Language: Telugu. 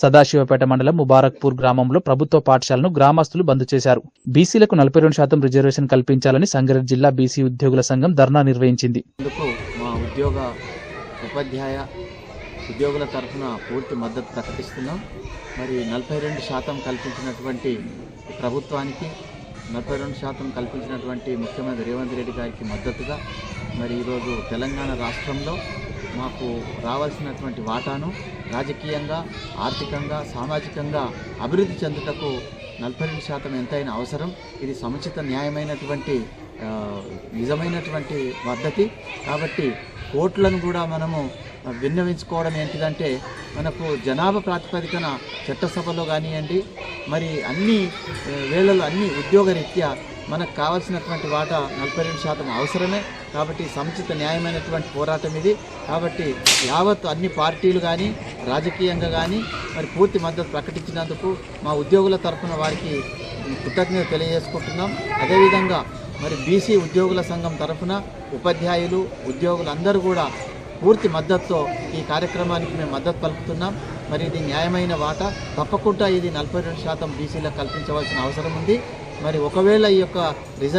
సదాశివపేట మండలం ముబారక్పూర్ గ్రామంలో ప్రభుత్వ పాఠశాలను గ్రామస్తులు బంద్ చేశారు. బీసీలకు నలభై రెండు శాతం రిజర్వేషన్ కల్పించాలని సంగారెడ్డి జిల్లా బీసీ ఉద్యోగుల సంఘం ధర్నా నిర్వహించింది. మా ఉద్యోగ ఉపాధ్యాయ ఉద్యోగుల తరఫున పూర్తి మద్దతు ప్రకటిస్తున్నాం. మరి నలభై రెండు శాతం కల్పించినటువంటి ప్రభుత్వానికి నలభై రెండు శాతం కల్పించినటువంటి ముఖ్యమంత్రి రేవంత్ రెడ్డి గారికి మద్దతుగా మరి ఈరోజు తెలంగాణ రాష్ట్రంలో మాకు రావాల్సినటువంటి వాటాను రాజకీయంగా ఆర్థికంగా సామాజికంగా అభివృద్ధి చెందుటకు నలభై రెండు శాతం ఎంతైనా అవసరం. ఇది సముచిత న్యాయమైనటువంటి నిజమైనటువంటి పద్ధతి. కాబట్టి కోర్టులను కూడా మనము విన్నవించుకోవడం ఏంటిదంటే మనకు జనాభా ప్రాతిపదికన చట్టసభలో కానివ్వండి మరి అన్ని వేళలు అన్ని ఉద్యోగరీత్యా మనకు కావాల్సినటువంటి వాటా నలభై రెండు శాతం అవసరమే. కాబట్టి సముచిత న్యాయమైనటువంటి పోరాటం ఇది. కాబట్టి యావత్ అన్ని పార్టీలు కానీ రాజకీయంగా కానీ మరి పూర్తి మద్దతు ప్రకటించినందుకు మా ఉద్యోగుల తరఫున వారికి కృతజ్ఞత తెలియజేసుకుంటున్నాం. అదేవిధంగా మరి బీసీ ఉద్యోగుల సంఘం తరఫున ఉపాధ్యాయులు ఉద్యోగులందరూ కూడా పూర్తి మద్దతుతో ఈ కార్యక్రమానికి మేము మద్దతు పలుకుతున్నాం. మరి ఇది న్యాయమైన వాటా. తప్పకుండా ఇది నలభై రెండు శాతం బీసీలకు కల్పించవలసిన అవసరం ఉంది. మరి ఒకవేళ ఈ యొక్క రిజర్వ్